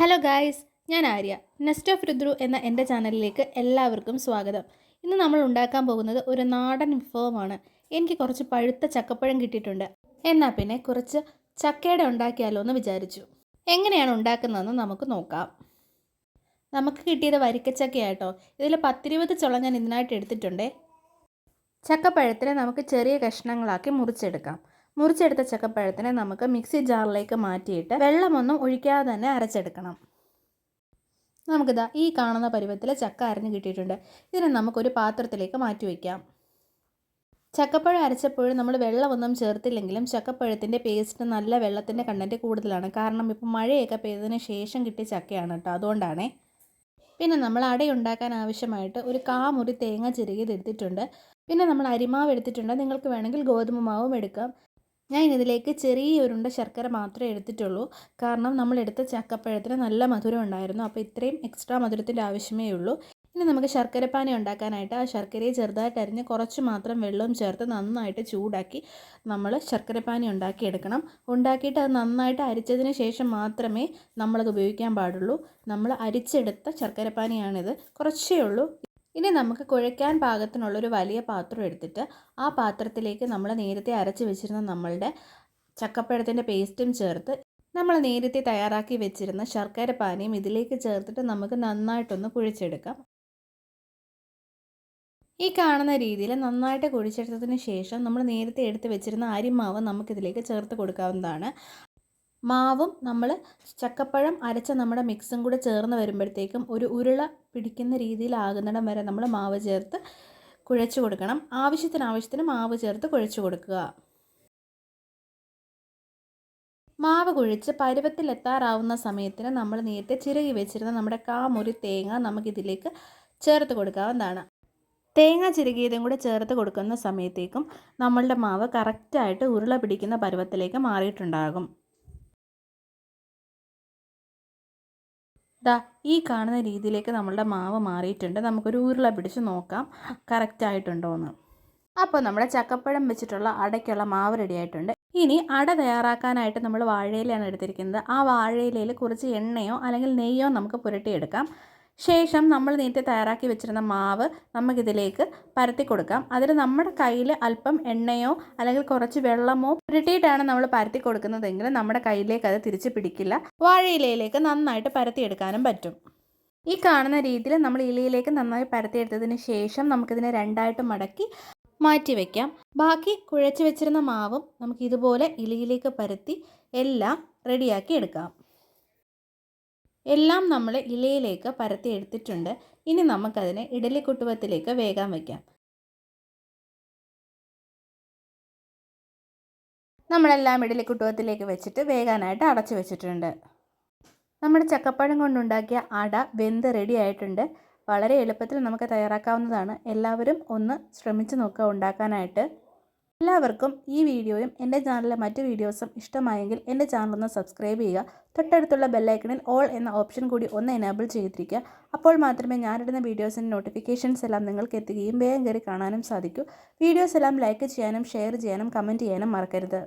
Hello guys ഞാൻ Arya. Nest of രുദ്രു എന്ന എന്റെ ചാനലിലേക്ക് എല്ലാവർക്കും സ്വാഗതം. ഇന്ന് നമ്മൾ ഉണ്ടാക്കാൻ പോകുന്നത് ഒരു നാടൻ വിഭവമാണ് എനിക്ക് കുറച്ച് പഴുത്ത ചക്കപ്പഴം കിട്ടിയിട്ടുണ്ട്. എന്നാൽ പിന്നെ കുറച്ച് ചക്കയുടെ ഉണ്ടാക്കിയാലോ എന്ന് വിചാരിച്ചു. എങ്ങനെയാണ് ഉണ്ടാക്കുന്നതെന്ന് നമുക്ക് നോക്കാം. നമുക്ക് കിട്ടിയത് വരിക്കച്ചക്കയാട്ടോ. ഇതിൽ പത്തിരുപത് ചുള ഞാൻ ഇതിനായിട്ട് എടുത്തിട്ടുണ്ടേ. ചക്കപ്പഴത്തിനെ നമുക്ക് ചെറിയ കഷ്ണങ്ങളാക്കി മുറിച്ചെടുക്കാം. മുറിച്ചെടുത്ത ചക്കപ്പഴത്തിനെ നമുക്ക് മിക്സി ജാറിലേക്ക് മാറ്റിയിട്ട് വെള്ളമൊന്നും ഒഴിക്കാതെ തന്നെ അരച്ചെടുക്കണം. നമുക്കിതാ ഈ കാണുന്ന പരുവത്തിൽ ചക്ക അരഞ്ഞ് കിട്ടിയിട്ടുണ്ട്. ഇതിനെ നമുക്കൊരു പാത്രത്തിലേക്ക് മാറ്റി വയ്ക്കാം. ചക്കപ്പഴം അരച്ചപ്പോഴും നമ്മൾ വെള്ളമൊന്നും ചേർത്തില്ലെങ്കിലും ചക്കപ്പഴത്തിന്റെ പേസ്റ്റ് നല്ല വെള്ളത്തിന്റെ കണ്ടന്റ് കൂടുതലാണ്. കാരണം ഇപ്പം മഴയൊക്കെ പെയ്തതിന് ശേഷം കിട്ടിയ ചക്കയാണ് കേട്ടോ അതുകൊണ്ടാണേ. പിന്നെ നമ്മൾ അടയുണ്ടാക്കാൻ ആവശ്യമായിട്ട് ഒരു കാമുറി തേങ്ങ ചിരുകിയത് എടുത്തിട്ടുണ്ട്. പിന്നെ നമ്മൾ അരിമാവ് എടുത്തിട്ടുണ്ട്. നിങ്ങൾക്ക് വേണമെങ്കിൽ ഗോതമ്പ് മാവും എടുക്കാം. ഞാൻ ഇതിലേക്ക് ചെറിയ ഉരുണ്ട ശർക്കര മാത്രമേ എടുത്തിട്ടുള്ളൂ. കാരണം നമ്മൾ എടുത്ത ചക്കപ്പഴത്തിന് നല്ല മധുരം ഉണ്ടായിരുന്നു. അപ്പോൾ ഇത്രയും എക്സ്ട്രാ മധുരത്തിന്റെ ആവശ്യമേ ഉള്ളൂ. ഇനി നമുക്ക് ശർക്കരപ്പാനി ഉണ്ടാക്കാനായിട്ട് ആ ശർക്കരയെ ചെറുതായിട്ട് അരിഞ്ഞ് കുറച്ച് മാത്രം വെള്ളവും ചേർത്ത് നന്നായിട്ട് ചൂടാക്കി നമ്മൾ ശർക്കരപ്പാനി ഉണ്ടാക്കി എടുക്കണം ഉണ്ടാക്കിയിട്ട് അത് നന്നായിട്ട് അരിച്ചതിന് ശേഷം മാത്രമേ നമ്മളത് ഉപയോഗിക്കാൻ പാടുള്ളൂ. നമ്മൾ അരിച്ചെടുത്ത ശർക്കരപ്പാനിയാണിത്. കുറച്ചേ ഉള്ളൂ. ഇനി നമുക്ക് കുഴയ്ക്കാൻ പാകത്തിനുള്ളൊരു വലിയ പാത്രം എടുത്തിട്ട് ആ പാത്രത്തിലേക്ക് നമ്മൾ നേരത്തെ അരച്ച് വെച്ചിരുന്ന നമ്മളുടെ ചക്കപ്പഴത്തിന്റെ പേസ്റ്റും ചേർത്ത് നമ്മൾ നേരത്തെ തയ്യാറാക്കി വെച്ചിരുന്ന ശർക്കര പാനിയും ഇതിലേക്ക് ചേർത്തിട്ട് നമുക്ക് നന്നായിട്ടൊന്ന് കുഴിച്ചെടുക്കാം. ഈ കാണുന്ന രീതിയിൽ നന്നായിട്ട് കുഴിച്ചെടുത്തതിന് ശേഷം നമ്മൾ നേരത്തെ എടുത്ത് വെച്ചിരുന്ന അരിമാവ് നമുക്കിതിലേക്ക് ചേർത്ത് കൊടുക്കാവുന്നതാണ്. മാവും നമ്മൾ ചക്കപ്പഴം അരച്ച നമ്മുടെ മിക്സും കൂടെ ചേർന്ന് വരുമ്പോഴത്തേക്കും ഒരു ഉരുള പിടിക്കുന്ന രീതിയിലാകുന്നിടം വരെ നമ്മൾ മാവ് ചേർത്ത് കുഴച്ചു കൊടുക്കണം. ആവശ്യത്തിന് ആവശ്യത്തിന് മാവ് ചേർത്ത് കുഴച്ചു കൊടുക്കുക. മാവ് കുഴിച്ച് പരുവത്തിലെത്താറാവുന്ന സമയത്തിന് നമ്മൾ നേരത്തെ ചിരകി വെച്ചിരുന്ന നമ്മുടെ കാമുരി തേങ്ങ നമുക്കിതിലേക്ക് ചേർത്ത് കൊടുക്കാവുന്നതാണ്. തേങ്ങ ചിരകിയതും കൂടെ ചേർത്ത് കൊടുക്കുന്ന സമയത്തേക്കും നമ്മളുടെ മാവ് കറക്റ്റായിട്ട് ഉരുള പിടിക്കുന്ന പരുവത്തിലേക്ക് മാറിയിട്ടുണ്ടാകും. ദാ ഈ കാണുന്ന രീതിയിലേക്ക് നമ്മളുടെ മാവ് മാറിയിട്ടുണ്ട്. നമുക്കൊരു ഉരുള പിടിച്ച് നോക്കാം. കറക്റ്റ് ആയിട്ടുണ്ടോ എന്ന് അപ്പോൾ നമ്മുടെ ചക്കപ്പഴം വെച്ചിട്ടുള്ള അടയ്ക്കുള്ള മാവ് റെഡി ആയിട്ടുണ്ട്. ഇനി അട തയ്യാറാക്കാനായിട്ട് നമ്മൾ വാഴയിലയാണ് എടുത്തിരിക്കുന്നത്. ആ വാഴയിലയിൽ കുറച്ച് എണ്ണയോ അല്ലെങ്കിൽ നെയ്യോ നമുക്ക് പുരട്ടിയെടുക്കാം. ശേഷം നമ്മൾ നേരത്തെ തയ്യാറാക്കി വെച്ചിരുന്ന മാവ് നമുക്കിതിലേക്ക് പരത്തി കൊടുക്കാം. അതിൽ നമ്മുടെ കയ്യിൽ അല്പം എണ്ണയോ അല്ലെങ്കിൽ കുറച്ച് വെള്ളമോ പുരട്ടിയിട്ടാണ് നമ്മൾ പരത്തി കൊടുക്കുന്നതെങ്കിൽ നമ്മുടെ കയ്യിലേക്ക് അത് തിരിച്ച് പിടിക്കില്ല. വാഴയിലയിലേക്ക് നന്നായിട്ട് പരത്തിയെടുക്കാനും പറ്റും. ഈ കാണുന്ന രീതിയിൽ നമ്മൾ ഇലയിലേക്ക് നന്നായി പരത്തിയെടുത്തതിന് ശേഷം നമുക്കിതിനെ രണ്ടായിട്ട് മടക്കി മാറ്റി വയ്ക്കാം ബാക്കി കുഴച്ച് വെച്ചിരുന്ന മാവും നമുക്ക് ഇതുപോലെ ഇലയിലേക്ക് പരത്തി എല്ലാം റെഡിയാക്കി എടുക്കാം. എല്ലാം നമ്മൾ ഇലയിലേക്ക് പരത്തി എടുത്തിട്ടുണ്ട്. ഇനി നമുക്കതിനെ ഇഡലിക്കുട്ടുവത്തിലേക്ക് വേഗം വയ്ക്കാം നമ്മളെല്ലാം ഇഡലിക്കുട്ടുവത്തിലേക്ക് വെച്ചിട്ട് വേഗാനായിട്ട് അടച്ചു വെച്ചിട്ടുണ്ട്. നമ്മുടെ ചക്കപ്പഴം കൊണ്ടുണ്ടാക്കിയ അട വെന്ത് റെഡി ആയിട്ടുണ്ട്. വളരെ എളുപ്പത്തിൽ നമുക്ക് തയ്യാറാക്കാവുന്നതാണ്. എല്ലാവരും ഒന്ന് ശ്രമിച്ചു നോക്കുക ഉണ്ടാക്കാനായിട്ട്. എല്ലാവർക്കും ഈ വീഡിയോയും എന്റെ ചാനലിലെ മറ്റ് വീഡിയോസും ഇഷ്ടമായെങ്കിൽ എന്റെ ചാനൽ ഒന്ന് സബ്സ്ക്രൈബ് ചെയ്യുക തൊട്ടടുത്തുള്ള ബെല്ലൈക്കണിൽ ഓൾ എന്ന ഓപ്ഷൻ കൂടി ഒന്ന് എനേബിൾ ചെയ്തിരിക്കുക. അപ്പോൾ മാത്രമേ ഞാനിടുന്ന വീഡിയോസിന്റെ നോട്ടിഫിക്കേഷൻസ് എല്ലാം നിങ്ങൾക്ക് എത്തുകയും വേഗം കയറി കാണാനും സാധിക്കൂ. വീഡിയോസ് എല്ലാം ലൈക്ക് ചെയ്യാനും ഷെയർ ചെയ്യാനും കമന്റ് ചെയ്യാനും മറക്കരുത്.